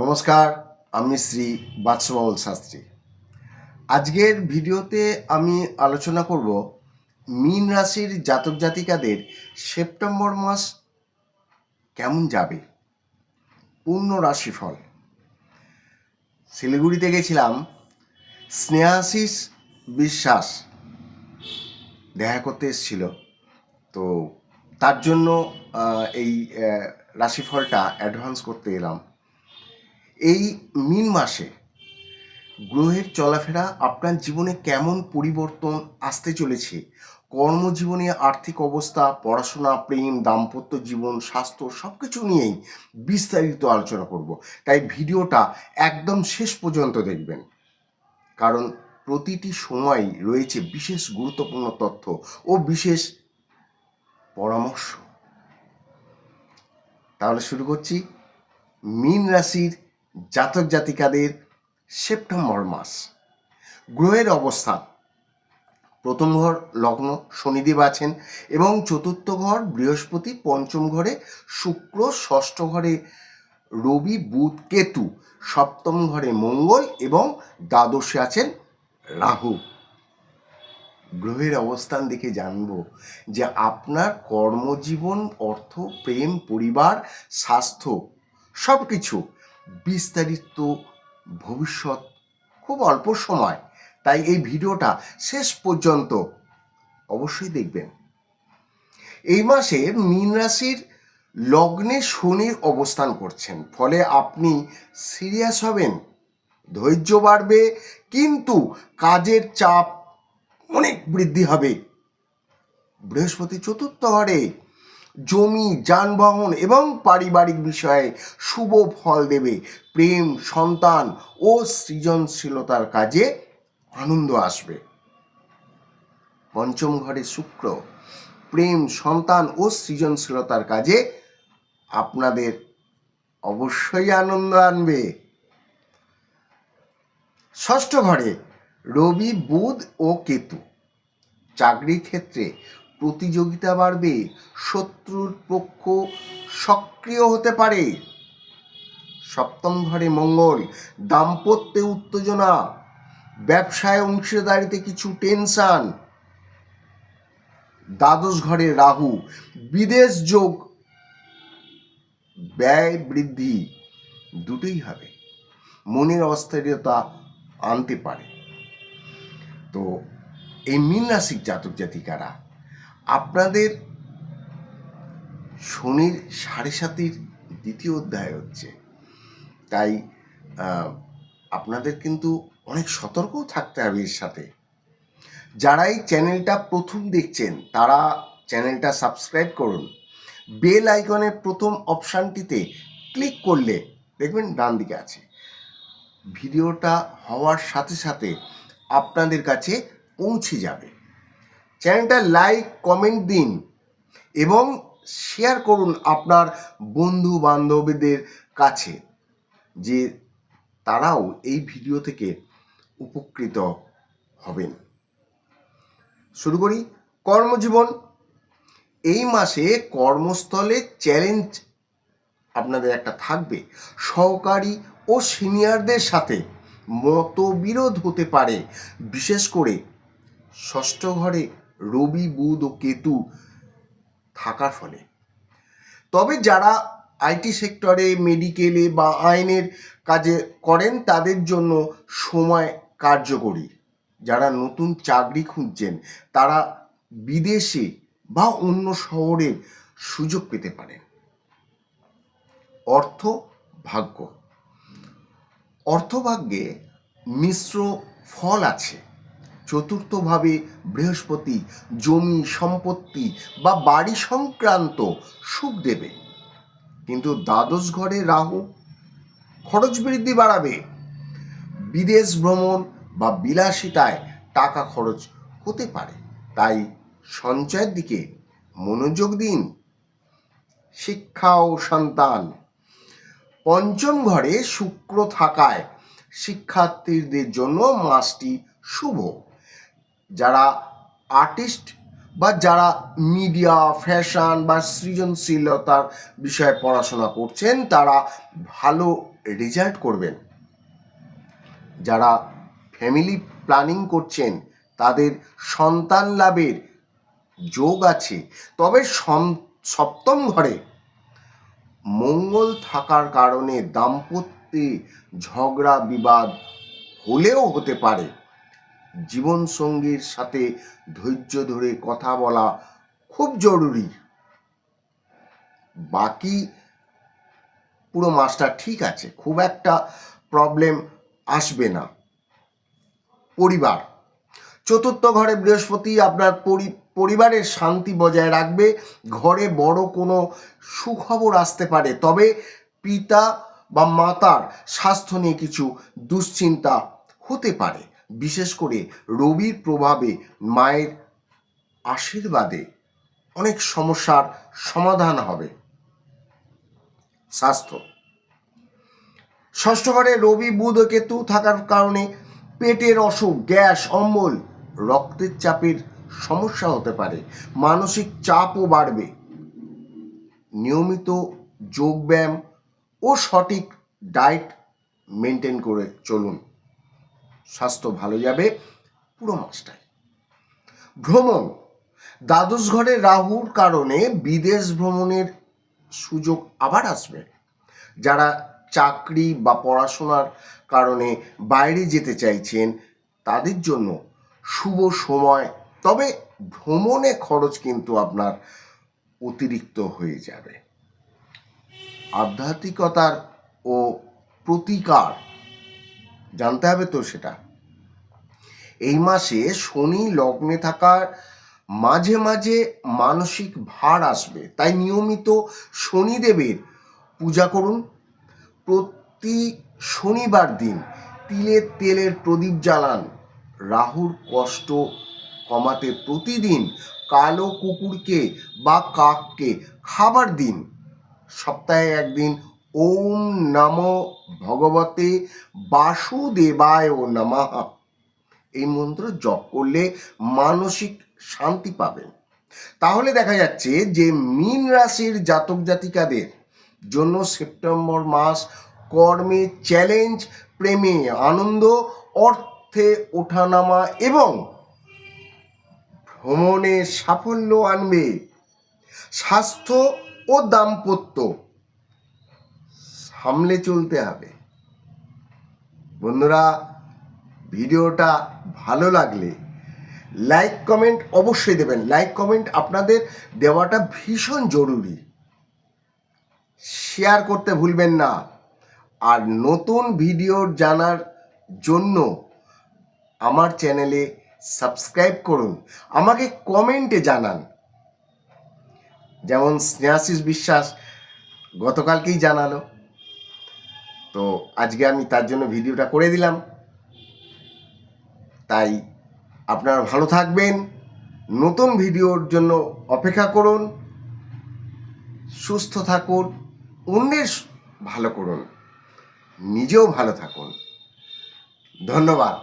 নমস্কার, আমি শ্রী বাৎসবাউল শাস্ত্রী। আজকের ভিডিওতে আমি আলোচনা করব মীন রাশির জাতক জাতিকাদের সেপ্টেম্বর মাস কেমন যাবে, পূর্ণ রাশিফল। শিলিগুড়িতে গেছিলাম, স্নেহাশিস বিশ্বাস দেখা করতে এসেছিল। তো তার জন্য এই রাশিফলটা অ্যাডভান্স করতে এলাম। এই মিন মাসে গ্রহের চলাফেরা আপনার জীবনে কেমন পরিবর্তন আসতে চলেছে? কর্মজীবনে আর্থিক অবস্থা, পড়াশোনা, প্রেম, দাম্পত্য জীবন, স্বাস্থ্য সব কিছু নিয়েই বিস্তারিত আলোচনা করব। তাই ভিডিওটা একদম শেষ পর্যন্ত দেখবেন। কারণ প্রতিটি সময় রয়েছে বিশেষ গুরুত্বপূর্ণ তথ্য ও বিশেষ পরামর্শ। তাহলে শুরু করছি। মীন রাশির জাতক জাতিকাদের সেপ্টেম্বর মাস। গ্রহের অবস্থান। প্রথম ঘর লগ্ন শনিদেব আছেন এবং চতুর্থ ঘর বৃহস্পতি পঞ্চম ঘরে শুক্র, ষষ্ঠ ঘরে রবি, বুধ, কেতু, সপ্তম ঘরে মঙ্গল এবং দ্বাদশে আছেন রাহু। গ্রহের অবস্থান দেখে জানব যে আপনার কর্মজীবন, অর্থ, প্রেম, পরিবার, স্বাস্থ্য সব কিছু বিস্তারিত ভবিষ্যৎ খুব অল্প সময়। তাই এই ভিডিওটা শেষ পর্যন্ত অবশ্যই দেখবেন। এই মাসে মীন রাশির লগ্নে শনির অবস্থান করছেন। ফলে আপনি সিরিয়াস হবেন, ধৈর্য বাড়বে, কিন্তু কাজের চাপ অনেক বৃদ্ধি হবে। বৃহস্পতি চতুর্থ ঘরে জমি, যানবাহন এবং পারিবারিক বিষয়ে শুভ ফল দেবে। প্রেম, সন্তান ও সৃজনশীলতার কাজে আনন্দ আসবে। পঞ্চম ঘরে শুক্র। প্রেম, সন্তান ও সৃজনশীলতার কাজে আপনাদের অবশ্যই আনন্দ আনবে। ষষ্ঠ ঘরে রবি, বুধ ও কেতু। চাকরির ক্ষেত্রে প্রতিযোগিতা বাড়বে, শত্রুর পক্ষ সক্রিয় হতে পারে। সপ্তম ঘরে মঙ্গল, দাম্পত্যে উত্তেজনা, ব্যবসায় অংশীদারিতে কিছু টেনশন। দ্বাদশ ঘরে রাহু, বিদেশ যোগ ব্যয় বৃদ্ধি, দুটোই হবে। মনের অস্থিরতা আনতে পারে। তো এই মীন রাশির জাতক জাতিকারা আপনাদের শনির সাড়ে সাতির দ্বিতীয় অধ্যায় হচ্ছে। তাই আপনাদের কিন্তু অনেক সতর্কও থাকতে হবে এর সাথে। যারা এই চ্যানেলটা প্রথম দেখছেন, তারা চ্যানেলটা সাবস্ক্রাইব করুন। বেল আইকনের প্রথম অপশানটিতে ক্লিক করলে দেখবেন ডান দিকে আছে। ভিডিওটা হওয়ার সাথে সাথে আপনাদের কাছে পৌঁছে যাবে। চ্যানেলটা লাইক, কমেন্ট দিন এবং শেয়ার করুন আপনার বন্ধু বান্ধবীদের কাছে, যে তারাও এই ভিডিও থেকে উপকৃত হবেন। শুরু করি কর্মজীবন। এই মাসে কর্মস্থলে চ্যালেঞ্জ আপনাদের একটা থাকবে। সহকারী ও সিনিয়রদের সাথে মতবিরোধ হতে পারে। বিশেষ করে ষষ্ঠ ঘরে রবি, বুধ ও কেতু থাকার ফলে। তবে যারা আইটি সেক্টরে, মেডিকেলে বা আইনের কাজে করেন, তাদের জন্য সময় কার্যকরী। যারা নতুন চাকরি খুঁজছেন, তারা বিদেশে বা অন্য শহরে সুযোগ পেতে পারেন। অর্থ ভাগ্য। অর্থভাগ্যে মিশ্র ফল আছে। চতুর্থভাবে বৃহস্পতি, জমি সম্পত্তি বা বাড়ি সংক্রান্ত সুখ দেবে। কিন্তু দ্বাদশ ঘরে রাহু খরচ বৃদ্ধি বাড়াবে। বিদেশ ভ্রমণ বা বিলাসিতায় টাকা খরচ হতে পারে। তাই সঞ্চয়ের দিকে মনোযোগ দিন। শিক্ষা ও সন্তান। পঞ্চম ঘরে শুক্র থাকায় শিক্ষার্থীদের জন্য মাসটি শুভ। যারা আর্টিস্ট বা যারা মিডিয়া ফ্যাশন বা সৃজনশীলতার বিষয়ে পড়াশোনা করছেন, তারা ভালো রেজাল্ট করবেন। যারা ফ্যামিলি প্ল্যানিং করছেন, তাদের সন্তান লাভের যোগ আছে। তবে সপ্তম ঘরে মঙ্গল থাকার কারণে দাম্পত্যে ঝগড়া বিবাদ হলেও হতে পারে। জীবনসঙ্গীর সাথে ধৈর্য ধরে কথা বলা খুব জরুরি। বাকি পুরো মাসটা ঠিক আছে, খুব একটা প্রবলেম আসবে না। পরিবার, চতুর্থ ঘরে বৃহস্পতি আপনার পরি- পরিবারের শান্তি বজায় রাখবে, ঘরে বড় কোনো সুখবর আসতে পারে, তবে পিতা বা মাতার স্বাস্থ্য নিয়ে কিছু দুশ্চিন্তা হতে পারে। বিশেষ করে রবির প্রভাবে মায়ের আশীর্বাদে অনেক সমস্যার সমাধান হবে। স্বাস্থ্য। ষষ্ঠ ঘরে রবি, বুধ কেতু থাকার কারণে পেটের অসুখ, গ্যাস, অম্বল, রক্তের চাপের সমস্যা হতে পারে। মানসিক চাপও বাড়বে। নিয়মিত যোগব্যায়াম ও সঠিক ডায়েট মেনটেন করে চলুন। স্বাস্থ্য ভালো যাবে, পুরো মাসটাই। ভ্রমণ। দ্বাদশ ঘরে রাহুর কারণে বিদেশ ভ্রমণের সুযোগ আবার আসবে। যারা চাকরি বা পড়াশোনার কারণে বাইরে যেতে চাইছেন, তাদের জন্য শুভ সময়। তবে ভ্রমণে খরচ কিন্তু আপনার অতিরিক্ত হয়ে যাবে। আধ্যাত্মিকতার ও প্রতিকার জানতে হবে তো সেটা। এই মাসে শনি লগ্নে থাকার মাঝে মাঝে মানসিক ভার আসবে, তাই নিয়মিত শনিদেবের পূজা করুন। প্রতি শনিবার দিন তিলের তেলের প্রদীপ জ্বালান। রাহুর কষ্ট কমাতে প্রতিদিন কালো কুকুরকে বা কাককে খাবার দিন। সপ্তাহে একদিন ওম নম ভগবতে বাসুদেবায় নমঃ। এই মন্ত্র জপ করলে মানসিক শান্তি পাবেন। তাহলে দেখা যাচ্ছে যে মীন রাশির জাতক জাতিকাদের জন্য সেপ্টেম্বর মাস কর্মে চ্যালেঞ্জ, প্রেমে আনন্দ, অর্থে ওঠানামা এবং ভ্রমণে সাফল্য আনবে। স্বাস্থ্য ও দাম্পত্য সামলে চলতে হবে। বন্ধুরা, ভিডিওটা ভালো লাগলে লাইক, কমেন্ট অবশ্যই দেবেন। লাইক, কমেন্ট আপনাদের দেওয়াটা ভীষণ জরুরি। শেয়ার করতে ভুলবেন না। আর নতুন ভিডিও জানার জন্য আমার চ্যানেলে সাবস্ক্রাইব করুন। আমাকে কমেন্টে জানান। যেমন স্নেহাশিস বিশ্বাস গতকালকেই জানালো। তো আজকে আমি তার জন্য ভিডিওটা করে দিলাম। তাই আপনারা ভালো থাকবেন, নতুন ভিডিওর জন্য অপেক্ষা করুন, সুস্থ থাকুন, অন্যের ভালো করুন, নিজেও ভালো থাকুন। ধন্যবাদ।